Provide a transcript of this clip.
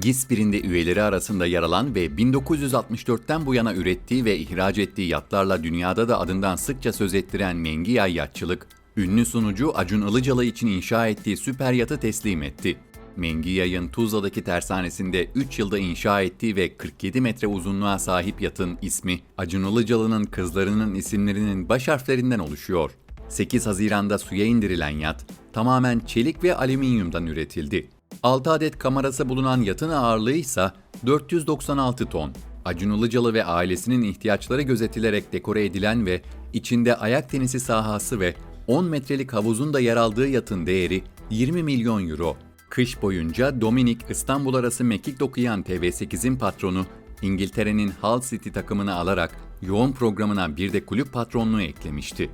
GİS birinde üyeleri arasında yer alan ve 1964'ten bu yana ürettiği ve ihraç ettiği yatlarla dünyada da adından sıkça söz ettiren Mengi Yay Yatçılık, ünlü sunucu Acun Ilıcalı için inşa ettiği süper yatı teslim etti. Mengi Yay'ın Tuzla'daki tersanesinde 3 yılda inşa ettiği ve 47 metre uzunluğa sahip yatın ismi Acun Ilıcalı'nın kızlarının isimlerinin baş harflerinden oluşuyor. 8 Haziran'da suya indirilen yat tamamen çelik ve alüminyumdan üretildi. 6 adet kamerası bulunan yatın ağırlığı ise 496 ton. Acun Ilıcalı ve ailesinin ihtiyaçları gözetilerek dekore edilen ve içinde ayak tenisi sahası ve 10 metrelik havuzun da yer aldığı yatın değeri 20 milyon euro. Kış boyunca Dominik İstanbul arası mekik dokuyan TV8'in patronu İngiltere'nin Hull City takımını alarak yoğun programına bir de kulüp patronluğu eklemişti.